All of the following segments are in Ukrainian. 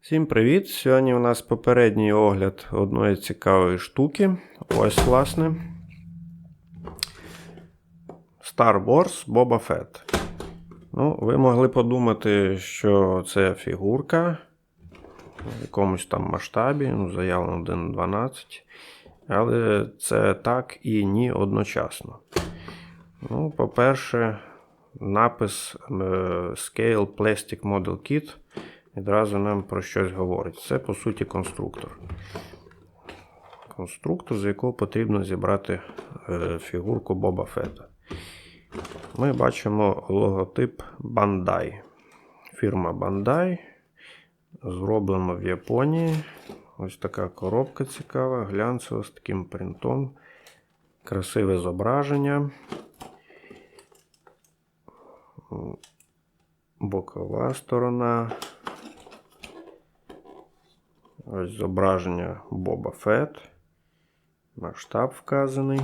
Всім привіт! Сьогодні у нас попередній огляд одної цікавої штуки. Ось, власне. Star Wars Boba Fett. Ну, ви могли подумати, що це фігурка в якомусь там масштабі, ну, заявлено 1.12. Але це так і ні одночасно. Ну, по-перше, напис е, Scale Plastic Model Kit відразу нам про щось говорить. Це, по суті, конструктор. Конструктор, з якого потрібно зібрати е, фігурку Боба Фета. Ми бачимо логотип Bandai. Фірма Bandai. Зроблено в Японії. Ось така коробка цікава, глянцева з таким принтом. Красиве зображення. Бокова сторона. Ось зображення Боба Фет. Масштаб вказаний.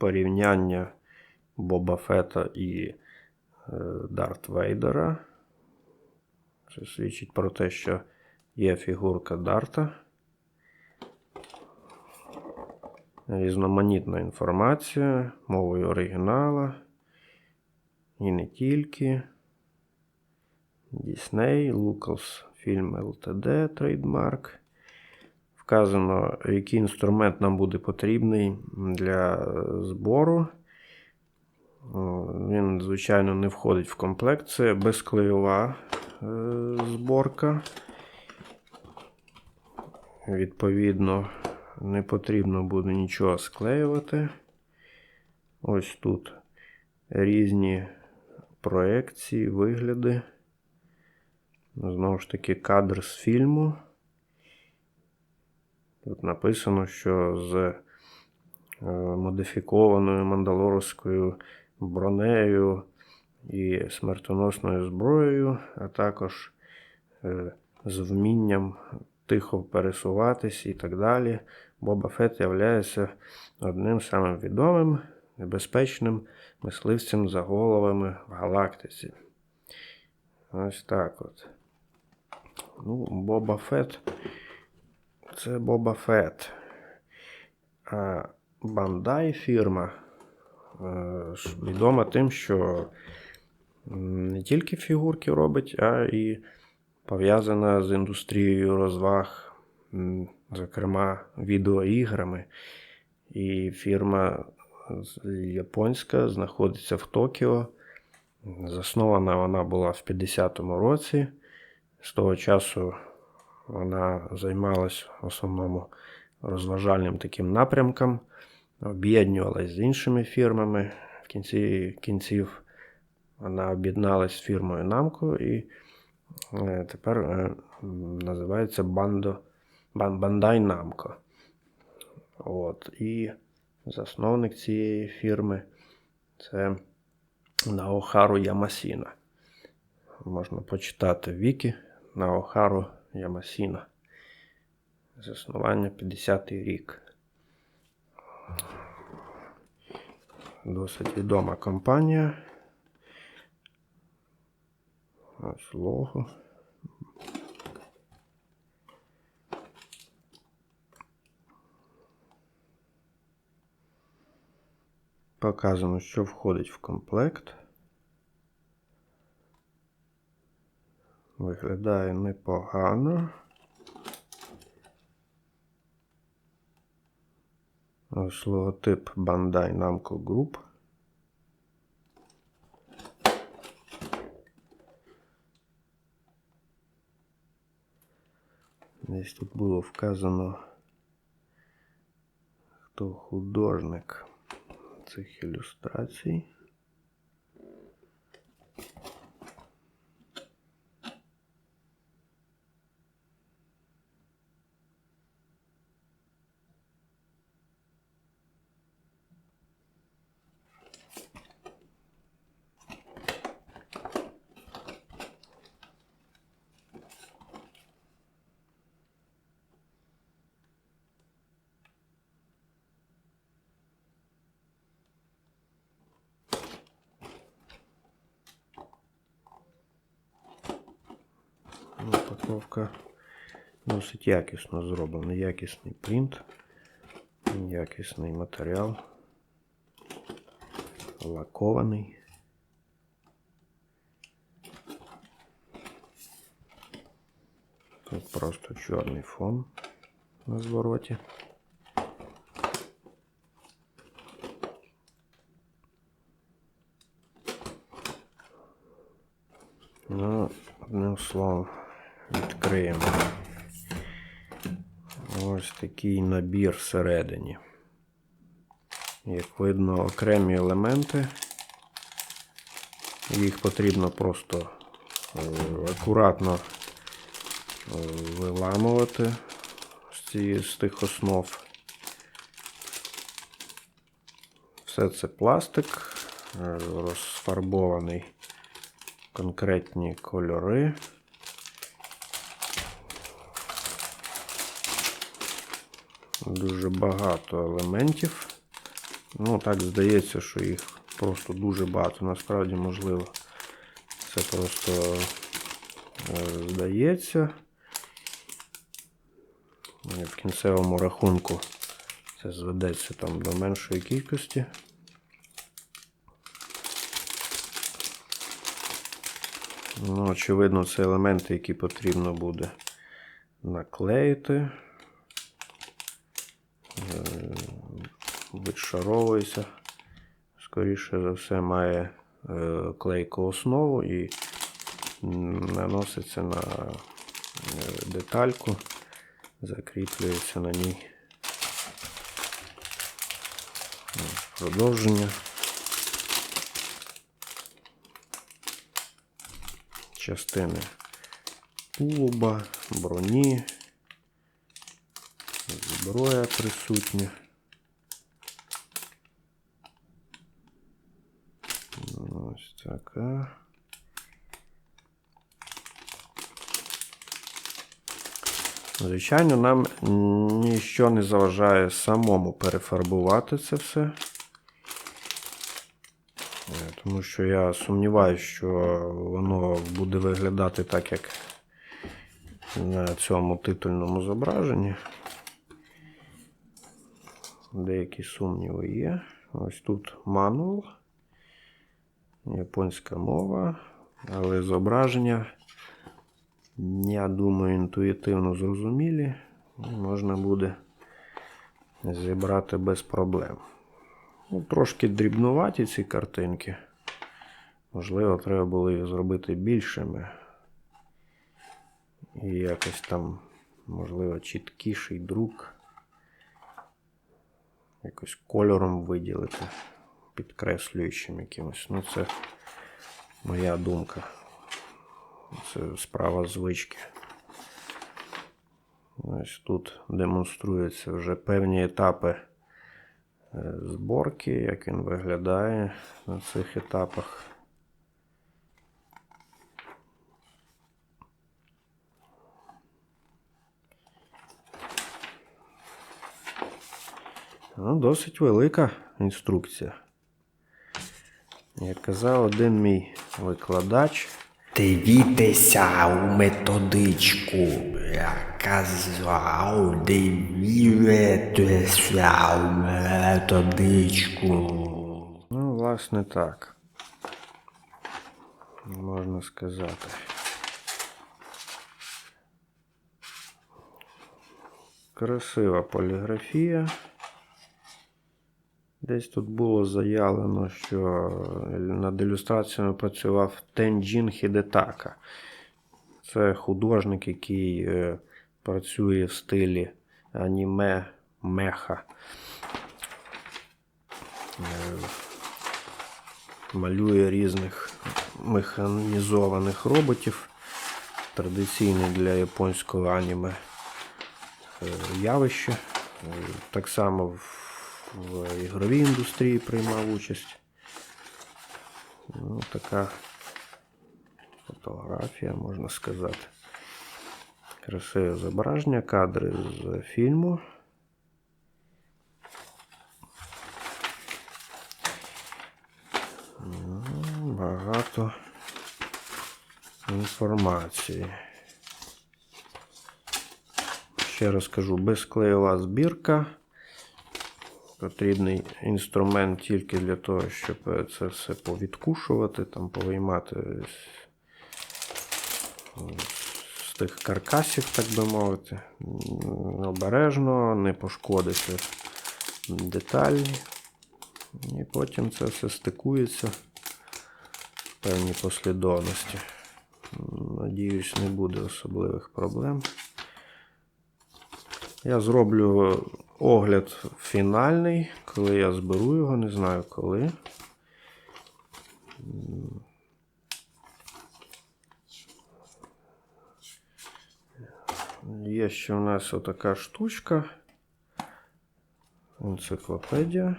Порівняння Боба Фета і е, Дарт Вейдера. Це свідчить про те, що є фігурка Дарта. Різноманітна інформація мовою оригінала. І не тільки. Disney, Lucasfilm Ltd. трейдмарк. Вказано, який інструмент нам буде потрібний для збору. Він, звичайно, не входить в комплект. Це безклеєва е, зборка. Відповідно, не потрібно буде нічого склеювати. Ось тут різні проекції, вигляди. Знову ж таки, кадр з фільму. Тут написано, що з е, модифікованою мандалорською бронею і смертоносною зброєю, а також е, з вмінням тихо пересуватись і так далі. Боба Фет є одним самим відомим небезпечним мисливцем за головами в галактиці. Ось так от. Ну, Боба Фет. Це Боба Фет. Бандай фірма е, відома тим, що не тільки фігурки робить, а і пов'язана з індустрією розваг, зокрема, відеоіграми. І фірма японська знаходиться в Токіо. Заснована вона була в 50-му році. З того часу вона займалась в основному розважальним таким напрямком, об'єднувалась з іншими фірмами. В кінці кінців вона об'єдналась з фірмою Namco і е, тепер е, називається Bando, Bandai Namco. От. І засновник цієї фірми це Наохару Ямасіна. Можна почитати Вікі Наохару Ямасіна. Заснування 50-й рік. Досить відома компанія. Ось лого. Показано, що входить в комплект. Виглядає непогано. Ось логотип Bandai Namco Group. Десь тут було вказано, хто художник цих ілюстрацій. Упаковка досить якісно зроблена. Якісний принт, якісний матеріал, лакований. Тут просто чорний фон на звороті. Ну, одним словом, відкриємо. Ось такий набір всередині. Як видно, окремі елементи. Їх потрібно просто е, акуратно е, виламувати з, тих основ. Все це пластик, е, розфарбований конкретні кольори. Дуже багато елементів. Ну, так здається, що їх просто дуже багато. Насправді, можливо, це просто е, здається. І В кінцевому рахунку це зведеться там до меншої кількості. Ну, очевидно, це елементи, які потрібно буде наклеїти. Відшаровується. Скоріше за все, має е, клейку основу і наноситься на е, детальку, закріплюється на ній продовження. частини тулуба, броні, зброя присутня. Ось така. Звичайно, нам ніщо не заважає самому перефарбувати це все. Е, Тому що я сумніваюся, що воно буде виглядати так, як на цьому титульному зображенні. Деякі сумніви є. Ось тут мануал, японська мова, але зображення, я думаю, інтуїтивно зрозумілі. Можна буде зібрати без проблем. Ну, трошки дрібнуваті ці картинки. Можливо, треба було їх зробити більшими. І якось там, можливо, чіткіший друк. Якось кольором виділити, підкреслюючим якимось. Ну, це моя думка. Це справа звички. Ось тут демонструються вже певні етапи е, зборки, як він виглядає на цих етапах. Ну, досить велика інструкція. Як казав один мій викладач, Дивіться у методичку. Я казав, дивіться у методичку. ну, власне, так. Можна сказати. Красива поліграфія. Десь тут було заявлено, що над ілюстраціями працював Тенджін Хідетака. Це художник, який е, працює в стилі аніме меха. Е, малює різних механізованих роботів. Традиційне для японського аніме е, явище. Е, Так само в, в ігровій індустрії приймав участь. Ну, така фотографія, можна сказати. Красиве зображення, кадри з фільму. Ну, Багато інформації. ще раз кажу, безклеєва збірка. Потрібний інструмент тільки для того, щоб це все повідкушувати, там повиймати з тих каркасів, так би мовити. Обережно, не пошкодити деталі. І потім це все стикується в певній послідовності. Надіюсь, не буде особливих проблем. Я зроблю огляд фінальний, коли я зберу його, не знаю коли. Є ще у нас отака штучка. Енциклопедія.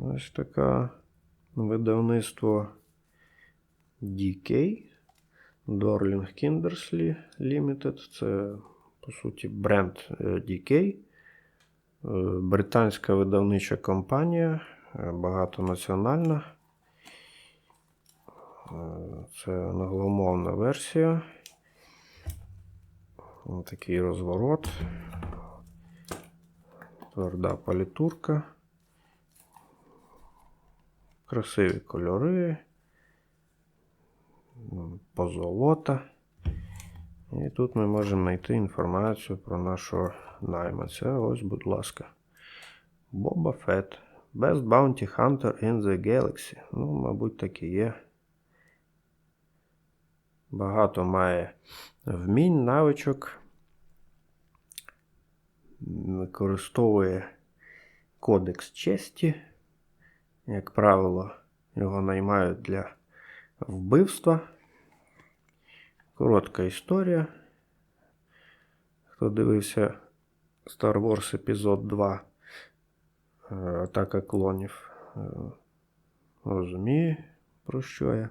Ось така видавництво DK. Dorling Kindersley Limited. Це, по суті, бренд е, DK. Е, Британська видавнича компанія, е, багатонаціональна. Е, Це англомовна версія. Ось такий розворот. Тверда палітурка. Красиві кольори. Позолота. І тут ми можемо знайти інформацію про нашого найманця. Ось, будь ласка. Боба Фетт. Best Bounty Hunter in the Galaxy. Ну, мабуть, так і є. Багато має вмінь, навичок. Використовує кодекс честі. Як правило, його наймають для вбивства. Коротка історія. Хто дивився Star Wars епізод 2 е, Атака клонів, е, розуміє, про що я.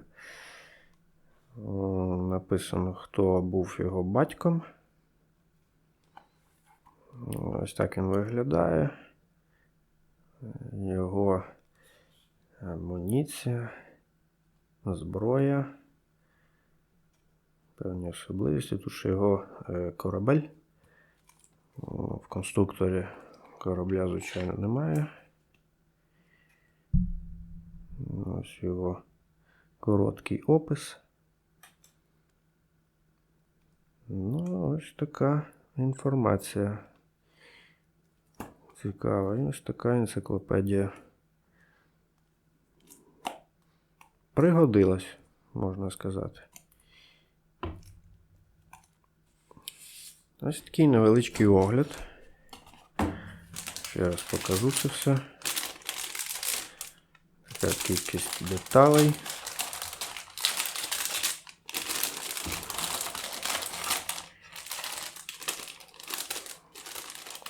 Написано, хто був його батьком. Ось так він виглядає. Його амуніція, зброя. Певні особливості. Тут ще його е, корабель. В конструкторі корабля, звичайно, немає. Ось його короткий опис. Ну, ось така інформація. Цікава. І ось така енциклопедія. Пригодилась, можна сказати. Ось такий невеличкий огляд. Ще раз покажу це все. Така кількість деталей.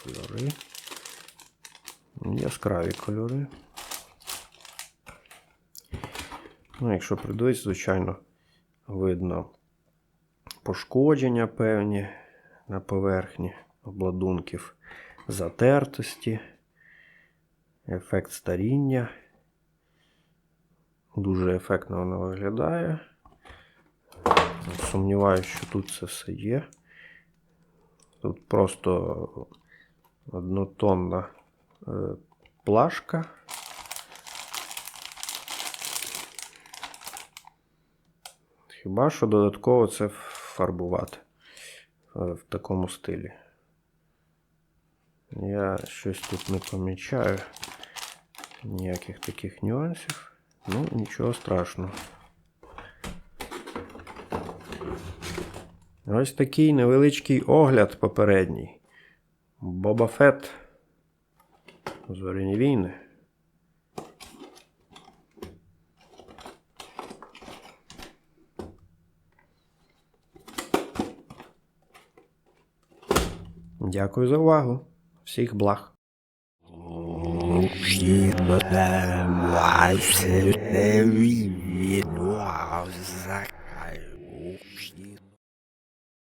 Кольори. Яскраві кольори. Ну, якщо придивитися, звичайно, видно пошкодження певні на поверхні обладунків, затертості, ефект старіння. Дуже ефектно воно виглядає. Сумніваюся, що тут це все є. Тут просто однотонна е, плашка. Хіба що додатково це фарбувати в такому стилі. Я щось тут не помічаю ніяких таких нюансів. Ну, нічого страшного. Ось такий невеличкий огляд попередній. Боба Фетт. Зоряні війни. Дякую за увагу. Всіх благ.